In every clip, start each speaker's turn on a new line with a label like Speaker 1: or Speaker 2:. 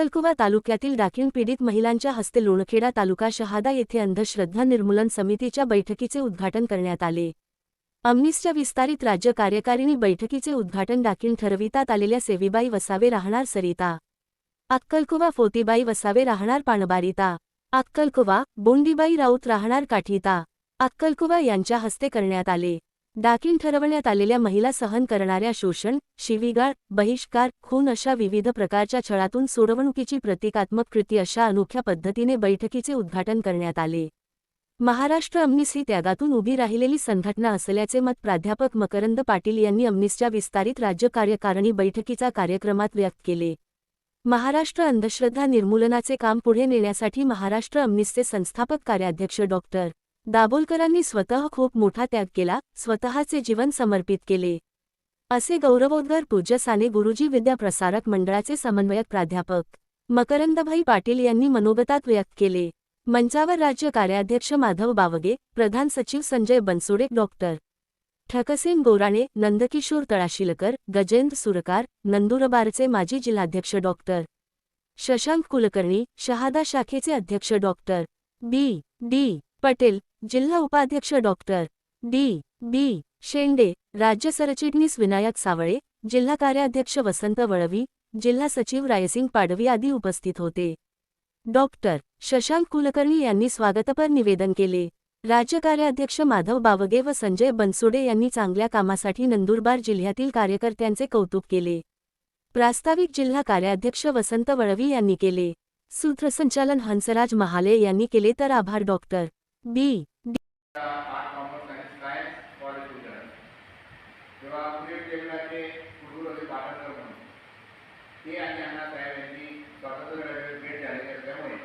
Speaker 1: अक्कलकुवा तालुक्यातील डाकिण पीडित महिलांच्या हस्ते लोणखेडा तालुका शहादा येथे अंधश्रद्धा निर्मूलन समितीच्या बैठकीचे उद्घाटन करण्यात आले. अमनिसच्या विस्तारित राज्य कार्यकारिणी बैठकीचे उद्घाटन डाकिण ठरवितात आलेल्या सेवीबाई वसावे राहणार सरिता. अक्कलकुवा फोतीबाई वसावे राहणार पाणबारिता अक्कलकुवा बोंडीबाई राऊत राहणार काठीता. अक्कलकुवा यांच्या हस्ते करण्यात आले. दाखील ठरवण्यात आलेल्या महिला सहन करणाऱ्या शोषण शिवीगाळ बहिष्कार खून अशा विविध प्रकारच्या छळातून सोडवणुकीची प्रतिकात्मक कृती अशा अनोख्या पद्धतीने बैठकीचे उद्घाटन करण्यात आले. महाराष्ट्र अम्निस ही त्यागातून उभी राहिलेली संघटना असल्याचे मत प्राध्यापक मकरंद पाटील यांनी अम्निसच्या विस्तारित राज्य कार्यकारिणी बैठकीचा कार्यक्रमात व्यक्त केले. महाराष्ट्र अंधश्रद्धा निर्मूलनाचे काम पुढे नेण्यासाठी महाराष्ट्र अम्निसचे संस्थापक कार्याध्यक्ष डॉक्टर दाभोलकरांनी स्वतः खूप मोठा त्याग केला स्वतःचे जीवन समर्पित केले. असे गौरवोद्गार पूज्य साने गुरुजी विद्याप्रसारक मंडळाचे समन्वयक प्राध्यापक मकरंदभाई पाटील यांनी मनोगतात व्यक्त केले. मंचावर राज्य कार्याध्यक्ष माधव बावगे प्रधान सचिव संजय बनसोडे डॉक्टर ठकसेन गोराणे नंदकिशोर तळाशिलकर गजेंद्र सुरकार नंदुरबारचे माजी जिल्हाध्यक्ष डॉक्टर शशांक कुलकर्णी शहादा शाखेचे अध्यक्ष डॉक्टर बी. डी. पटेल जिल्हा उपाध्यक्ष डॉक्टर डी. बी. शेंडे राज्य सरचिटणीस विनायक सावळे जिल्हा कार्याध्यक्ष वसंत वळवी जिल्हा सचिव रायसिंग पाडवी आदी उपस्थित होते. डॉक्टर शशांक कुलकर्णी यांनी स्वागतपर निवेदन केले. राज्य कार्याध्यक्ष माधव बावगे व संजय बनसोडे यांनी चांगल्या कामासाठी नंदुरबार जिल्ह्यातील कार्यकर्त्यांचे कौतुक केले. प्रास्ताविक जिल्हा कार्याध्यक्ष वसंत वळवी यांनी केले. सूत्रसंचालन हंसराज महाले यांनी केले तर आभार डॉक्टर बी.
Speaker 2: आर्ट कॉमर्स आणि सायन्स कॉलेज विचार तेव्हा पुणे विद्यापीठाचे कुलगुरू होते म्हणून. ते आणि अण्णासाहेब यांनी स्वातंत्र्य लढ्यात भेट झाली असल्यामुळे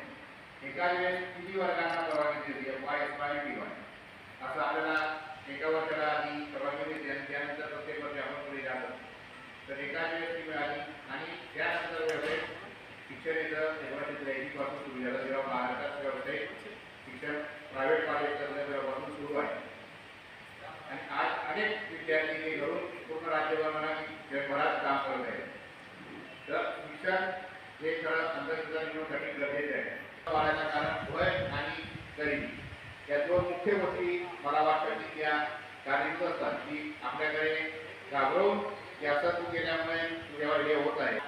Speaker 2: एका वेळेस किती वर्गांना परवानगी दिली Y S Y T Y असं आपल्याला एका वर्षाला आधी परवानगी दिली आणि त्यानंतर प्रत्येक वर्ष आपण पुढे जात. तर एका वेळेस ती मिळाली आणि त्यानंतर व्यवसाय शिक्षण येतं. तेव्हा पासून सुरू झालं. तेव्हा महाराष्ट्रात व्यवसाय शिक्षण प्रायव्हेट कॉलेजचं तेव्हापासून सुरू आहे. आणि आज अनेक विद्यार्थी हे घरून पूर्ण राज्यभर जगभरात काम करत आहेत. तर शिक्षण हे खरं अंधश्रद्धा निर्मूलनासाठी गरजेचे आहे. वाढायचं कारण वय आणि गरिबी या दोन मुख्य गोष्टी मला वाटतं की त्या कारणीभूत असतात की आपल्याकडे घाबरवून जास्त तू गेल्यामुळे तुझ्यावर हे होत आहे.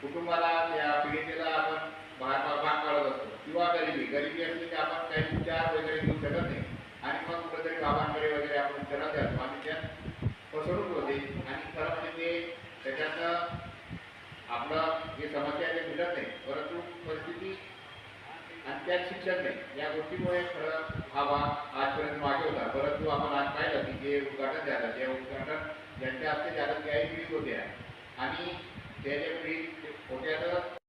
Speaker 2: कुटुंबाला त्या पीडितेला आपण भाग भाग काढत असतो. किंवा गरिबी गरिबी असली की आपण वगैरे त्या विचारात फसवणूक होते आणि खरं म्हणजे ते त्याच्यातनं आपलं जे समस्या आहे ते मिळत नाही. परंतु परिस्थिती आणि त्यात शिक्षण नाही. या गोष्टीमुळे खरं हा भाग आजपर्यंत मागे होता. परंतु आपण आज पाहिलं की जे उद्घाटन झालं जे उद्घाटन ज्यांच्या हस्ते झालं त्याही पीडित होत्या आणि त्या पीडित होत्या तर